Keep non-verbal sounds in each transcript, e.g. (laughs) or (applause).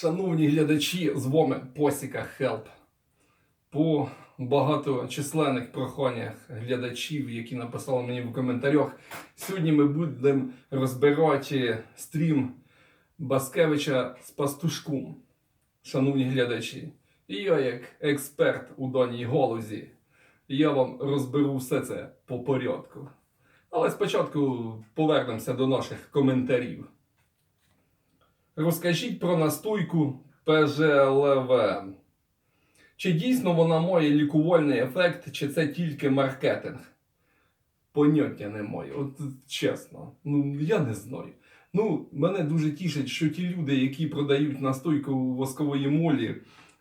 Шановні глядачі, з вами Посіка Хелп. По багаточисленних проханнях глядачів, які написали мені в коментарях, сьогодні ми будемо розбирати стрім Баскевича з пастушком. Шановні глядачі, і я, як експерт у даній галузі, я вам розберу все це по порядку. Але спочатку повернемося до наших коментарів. Розкажіть про настойку ПЖЛВ. Чи дійсно вона має лікувальний ефект, чи це тільки маркетинг? Поняття немає, от чесно. Ну, я не знаю. Ну, мене дуже тішить, що ті люди, які продають настойку воскової молі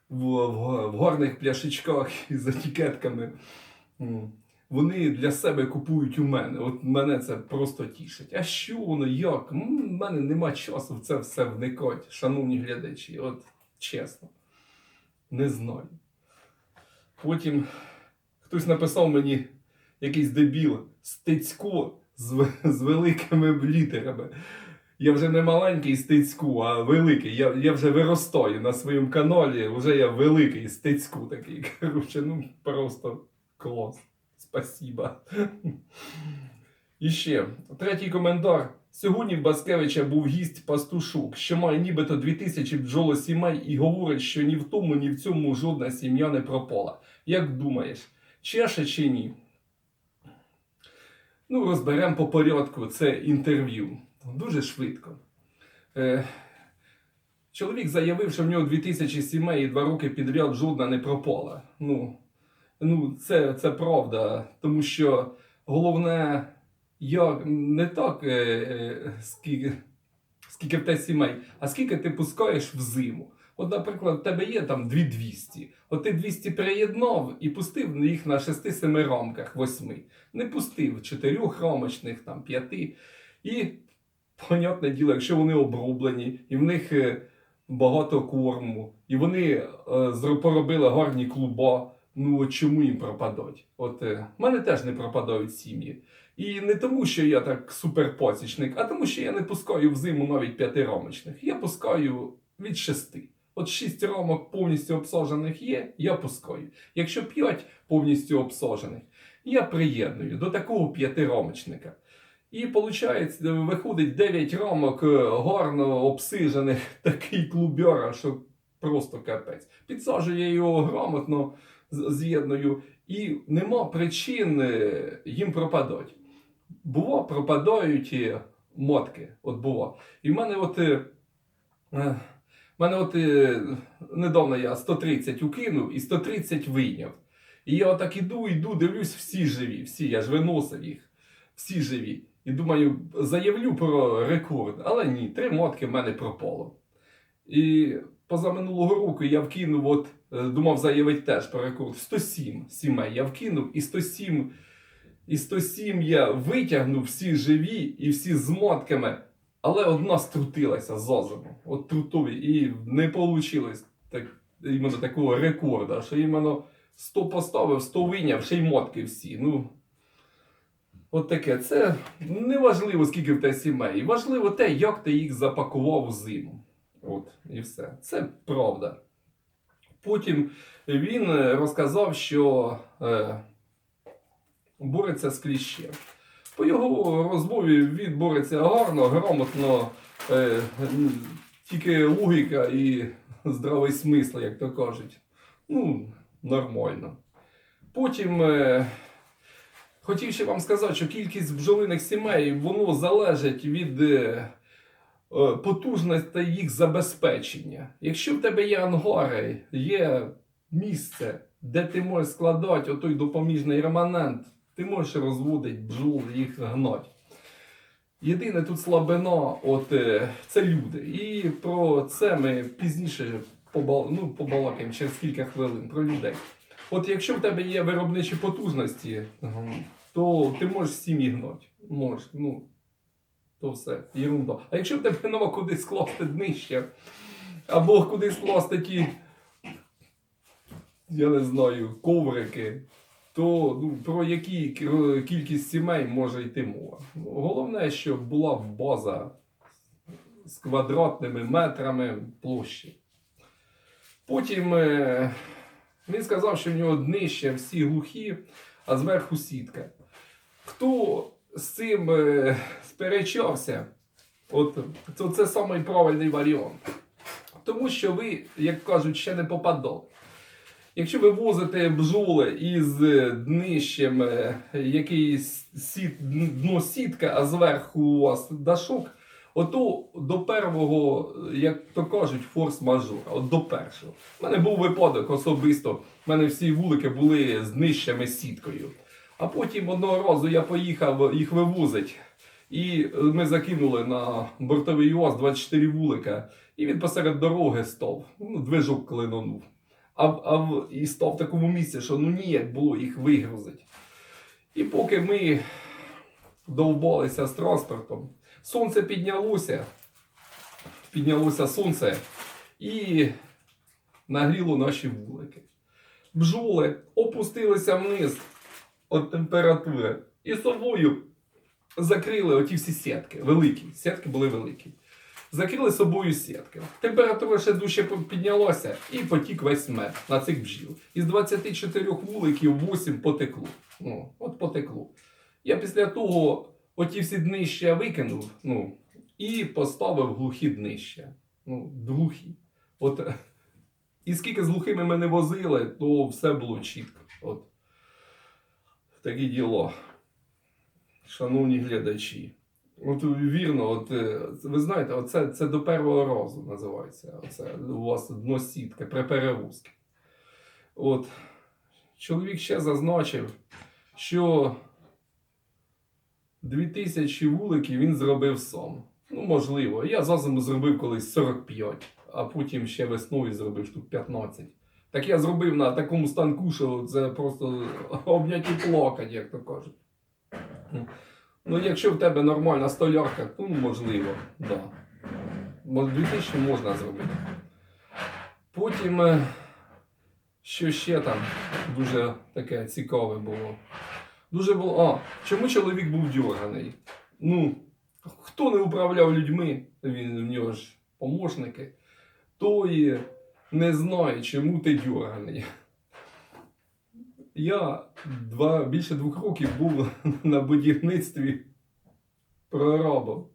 в, в, в гарних пляшечках із етикетками, м, вони для себе купують у мене. От мене це просто тішить. А що воно, як? У мене нема часу в це все вникати, шановні глядачі. От чесно. Не знаю. Потім хтось написав мені якийсь дебіл стецько з, з великими літерами. Я вже не маленький стецьку, а великий. Я, я вже виростаю на своєму каналі, вже я великий стецьку такий. (laughs) Коротше, ну просто клас. Спасибо. І ще третій коментар. Сьогодні в Баскевича був гість пастушок, що має нібито 2000 бджолосімей і говорить, що ні в тому, ні в цьому жодна сім'я не пропала. Як думаєш, чеше чи ні? Ну, розберемо по порядку це інтерв'ю. Дуже швидко. Е, чоловік заявив, що в нього 2000 сімей і два роки підряд жодна не пропала. Ну, ну це, це правда, тому що головне, як не так, е, е, скільки, скільки в те сімей, а скільки ти пускаєш в зиму. От, наприклад, в тебе є там 2200. От ти 200 приєднав і пустив їх на 6-7 рамках, 8. Не пустив 4 рамочних, там 5. І, понятне діло, якщо вони оброблені, і в них е, багато корму, і вони е, поробили гарні клуба, ну чому їм пропадать? От е, в мене теж не пропадають сім'ї. І не тому, що я так суперпасічник, а тому, що я не пускаю в зиму навіть п'ятирамочних. Я пускаю від шести. От шість рамок повністю обсаджених є, я пускаю. Якщо п'ять повністю обсаджених, я приєдную до такого п'ятирамочника. І виходить, виходить 9 рамок е, гарно обсижених, (laughs) такий клубяра, що просто капець. Підсаджую його грамотно, з'єдную, і нема причин їм пропадати. Бува, пропадають мотки. От бува. І в мене от. е, е, в мене от е, недавно я 130 укинув і 130 вийняв. І я отак іду, іду, дивлюсь, всі живі, всі, я ж виносив їх, всі живі. І думаю, заявлю про рекорд, але ні, три мотки в мене пропало. І позаминулого року я вкинув, от, думав заявити теж про рекорд. 107 сімей я вкинув, і 107, і 107 я витягнув всі живі і всі з мотками, але одна струтилася з зозиму. От трутові, і не вийшло так, іменно такого рекорду, що іменно 100 поставив, 100 виняв, ще й мотки всі. Ну, От таке. Це не важливо, скільки в тебе сімей. Важливо те, як ти їх запакував у зиму. От, і все. Це правда. Потім він е, розказав, що е, бореться з кліщем. По його розмові він бореться гарно, грамотно, е, тільки логіка і здравий смисл, як то кажуть. Ну, нормально. Потім хотів ще вам сказати, що кількість бджолиних сімей воно залежить від е, е, потужності їх забезпечення. Якщо в тебе є ангари, є місце, де ти можеш складати отой допоміжний реманент, ти можеш розводити бджол, їх гнать. Єдине тут слабина, от е, це люди. І про це ми пізніше побал... ну, побалакаємо через кілька хвилин про людей. От якщо в тебе є виробничі потужності, то ти можеш сім'ї гнати. Можеш, ну, то все, єрунда. А якщо в тебе нема куди скласти днище, або куди скласти ті, я не знаю, коврики, то ну, про які кількість сімей може йти мова. Головне, щоб була база з квадратними метрами площі. Потім е, він сказав, що в нього днище всі глухі, а зверху сітка. Хто з цим е, сперечався, от, то це самий правильний варіант. Тому що ви, як кажуть, ще не попадали. Якщо ви возите бджоли із днищем, е, який сіт, дно сітка, а зверху у вас дашок, ото до первого, як то кажуть, форс-мажора, от до першого. У мене був випадок особисто. У мене всі вулики були з днищами сіткою. А потім одного разу я поїхав їх вивозити. І ми закинули на бортовий УАЗ 24 вулика, і він посеред дороги став. Ну, движок клинонув. А, а і став в такому місці, що ну ніяк було їх вигрузити. І поки ми довбалися з транспортом, сонце піднялося, піднялося сонце і нагріло наші вулики. Бджоли опустилися вниз від температури і собою закрили оті всі сітки, великі. Сітки були великі. Закрили собою сітки. Температура ще дужче піднялася і потік весь мед на цих бджіл. Із 24 вуликів 8 потекло. Ну, от потекло. Я після того оті всі днища викинув ну, і поставив глухі днища. Ну, глухі. От, і скільки з глухими ми не возили, то все було чітко. От. Такі діло. Шановні глядачі. От вірно, от е, ви знаєте, оце це до першого разу називається. Оце у вас дно сітки при. От чоловік ще зазначив, що 2000 вуликів він зробив сам. Ну, можливо. Я за зиму зробив колись 45, а потім ще весною зробив штук 15. Так я зробив на такому станку, що це просто обняті плакать, як то кажуть. Ну, якщо в тебе нормальна столярка, то можливо, да. Мо- 2000 можна зробити. Потім, е, що ще там дуже таке цікаве було. Дуже було. А, чому чоловік був дьорганий? Ну, хто не управляв людьми, він в нього ж помощники, той не знає, чому ти дьорганий. Я два, більше двох років був (laughs) на будівництві прорабом.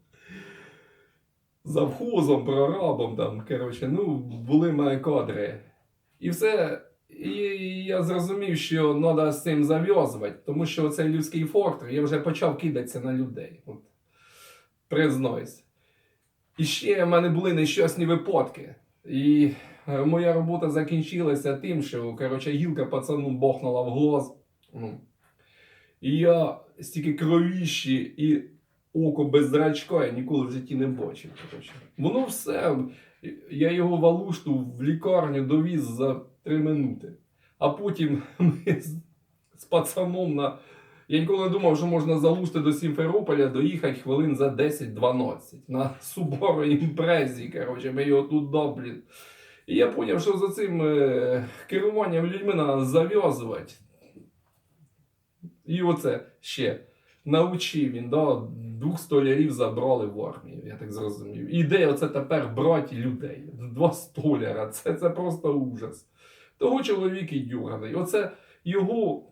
Завхозом, прорабом там, коротше, ну, були мої кадри. І все. І я зрозумів, що треба з цим зав'язувати, тому що цей людський фактор, я вже почав кидатися на людей. От, признаюсь. І ще в мене були нещасні випадки. І моя робота закінчилася тим, що коротше, гілка пацану бахнула в глаз. Ну. І я стільки кровіщі і око без зрачка я ніколи в житті не бачив. Коротше. Воно все. Я його валушту в лікарню довіз за три минути. А потім (laughs) ми з, з пацаном на. Я ніколи не думав, що можна залушти до Сімферополя доїхати хвилин за 10-12 на (laughs) Субору імпрезі. Коротше, ми його туди, блін. І я зрозумів, що за цим е, керуванням людьми треба зав'язувати. І оце ще. Навчив він, да, двох столярів забрали в армію, я так зрозумів. Ідея оце тепер брати людей. Два столяра. Це, це просто ужас. Того чоловік і дюганий. Оце його.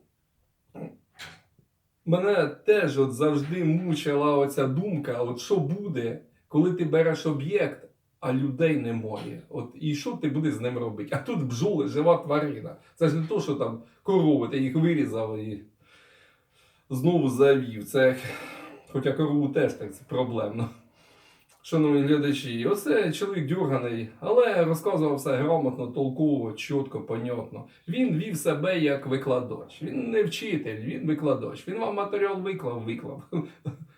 Мене теж от завжди мучила оця думка: от що буде, коли ти береш об'єкт, а людей немає. От і що ти будеш з ним робити? А тут бджоли, жива тварина. Це ж не то, що там корови, ти їх вирізав і знову завів. Це, хоча корову теж так це проблемно. Шановні глядачі, оце чоловік дюрганий, але розказував все грамотно, толково, чітко, понятно. Він вів себе як викладач. Він не вчитель, він викладач. Він вам матеріал виклав, виклав.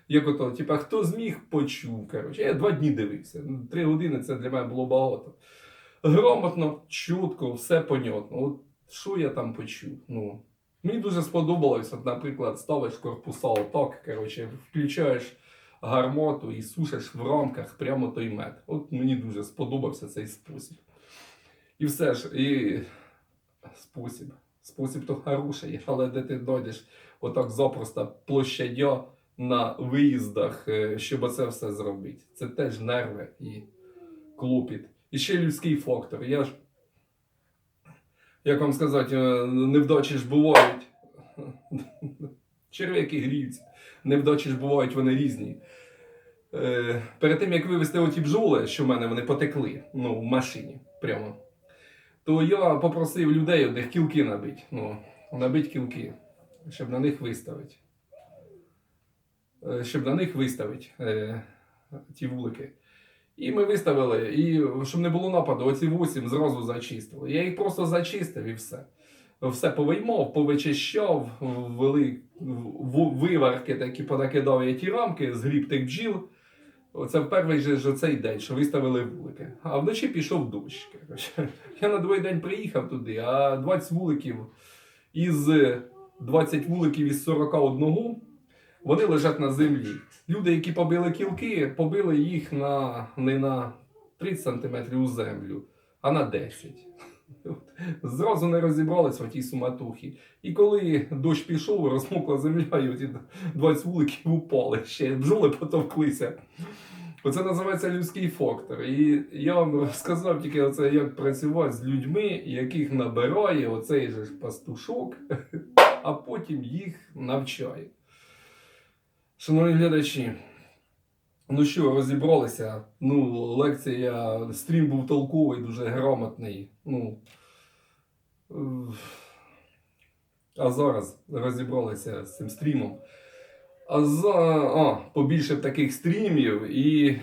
Як ото, типа, хто зміг, почув. Коротше, я два дні дивився. Ну, Три години це для мене було багато. Грамотно, чітко, все понятно. От що я там почув? Ну, мені дуже сподобалось, от, наприклад, ставиш корпуса отак, коротше, включаєш гармоту і сушиш в рамках прямо той мед. От мені дуже сподобався цей спосіб. І все ж, і спосіб. Спосіб то хороший, але де ти дойдеш отак запросто площадя на виїздах, е, щоб це все зробити. Це теж нерви і клопіт. І ще людський фактор. Я ж як вам сказати, е, невдачі ж бувають. (laughs) Черв'яки гріються. Невдачі ж бувають вони різні. Е, перед тим, як вивезти оті бджоли, що в мене вони потекли, ну, в машині прямо, то я попросив людей одних кілки набити. Ну, набити кілки, щоб на них виставити. Е, щоб на них виставити е, ті вулики. І ми виставили, і щоб не було нападу, оці 8 зразу зачистили. Я їх просто зачистив і все. Все повиймав, повичищав, ввели виварки такі понакидав я ті рамки, згріб тих бджіл. Оце в перший же ж оцей день, що виставили вулики. А вночі пішов дощ. коротше. (laughs) Я на другий день приїхав туди, а 20 вуликів із 20 вуликів із 41 вони лежать на землі. Люди, які побили кілки, побили їх на, не на 30 см у землю, а на 10. Зразу не розібралися в тій суматухі. І коли дощ пішов, розмокла земля, і оті 20 вуликів упали. Ще бджоли потовклися. Оце називається людський фактор. І я вам сказав тільки оце, як працювати з людьми, яких набирає оцей же пастушок, а потім їх навчає. Шановні глядачі, ну що, розібралися. Ну, лекція, стрім був толковий, дуже грамотний. Ну, е, а зараз розібралися з цим стрімом. А за а, побільше таких стрімів і.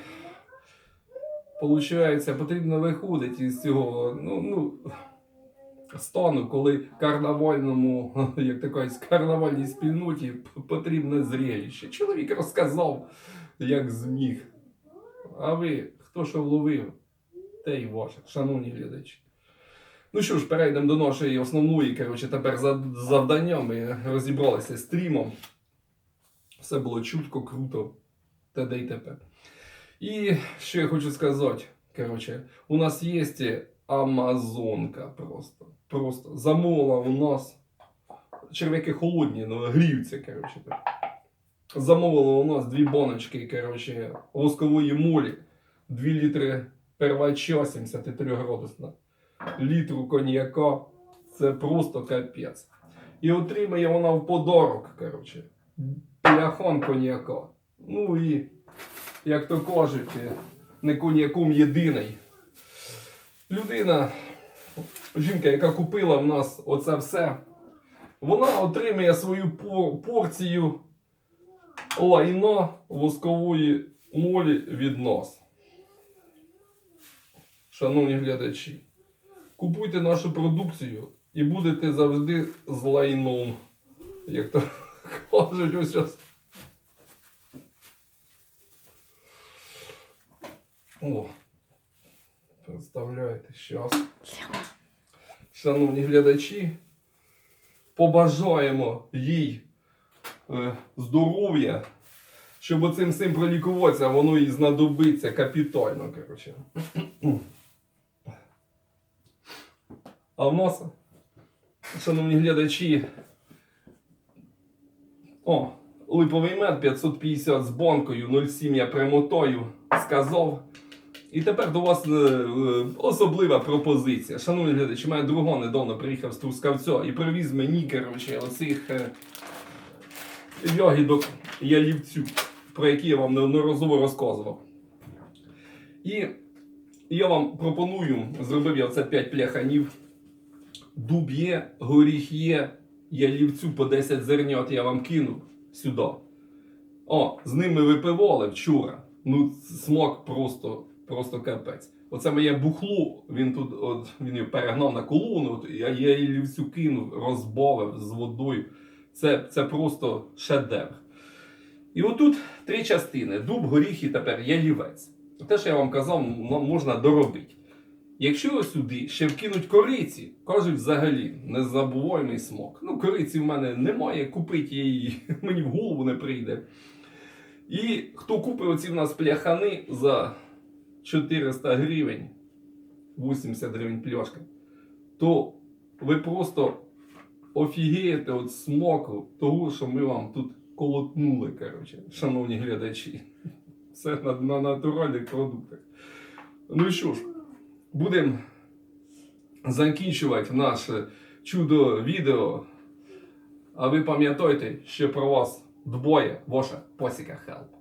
Получається, потрібно виходити із цього ну, ну, стану, коли карнавальному, (laughs) як то карнавальній спільноті потрібне зрелище. Чоловік розказав, як зміг. А ви, хто що вловив, те й ваше, шановні глядачі. Ну що ж, перейдемо до нашої основної, коротше, тепер за- завдання. Ми розібралися з стрімом. Все було чутко, круто, т.д. і т.п. І що я хочу сказати, коротше, у нас є Амазонка просто. Просто замовила у нас. Черв'яки холодні, ну гріються, коротше. Так. Замовила у нас дві баночки, коротше, воскової молі, 2 літри первача 73 градусна, літру коньяка. Це просто капець. І отримає вона в подарок, коротше, пляхон коньяка. Ну і, як то кажуть, не коньяком єдиний. Людина, жінка, яка купила в нас оце все, вона отримує свою порцію лайна воскової молі від нас. Шановні глядачі, купуйте нашу продукцію і будете завжди з лайном. Як то (laughs) кажуть, ось ось. О, представляєте, щас. Шановні глядачі, побажаємо їй е, здоров'я, щоб оцим всім пролікуватися, воно їй знадобиться капітально, коротше. А в нас, шановні глядачі, о, липовий мед 550 з банкою 0,7 я примотаю, сказав. І тепер до вас е, е, особлива пропозиція. Шановні глядачі, моя друга недавно приїхав з Трускавця і привіз мені, коротше, оцих е, ягідок ялівцю, про які я вам неодноразово розказував. І я вам пропоную, зробив я оце 5 пляханів. Дуб є, горіх є, ялівцю по 10 зернят я вам кинув сюди. О, з ними випивали вчора. Ну, смак просто, просто капець. Оце моє бухло, він тут от, він його перегнав на колону, от, я, її всю кинув, розбавив з водою. Це, це просто шедевр. І отут три частини: дуб, горіх і тепер ялівець. Те, що я вам казав, можна доробити. Якщо сюди ще вкинуть кориці, кажуть взагалі незабуваємий смак. Ну, кориці в мене немає, купити її (laughs) мені в голову не прийде. І хто купить оці в нас пляхани за 400 гривень, 80 гривень пляшка, то ви просто офігієте від смаку того, що ми вам тут колотнули, коротше, шановні глядачі. Все на, на натуральних продуктах. Ну що ж, будемо закінчувати наше чудо відео. А ви пам'ятайте, що про вас дбоє ваша посіка Хелп.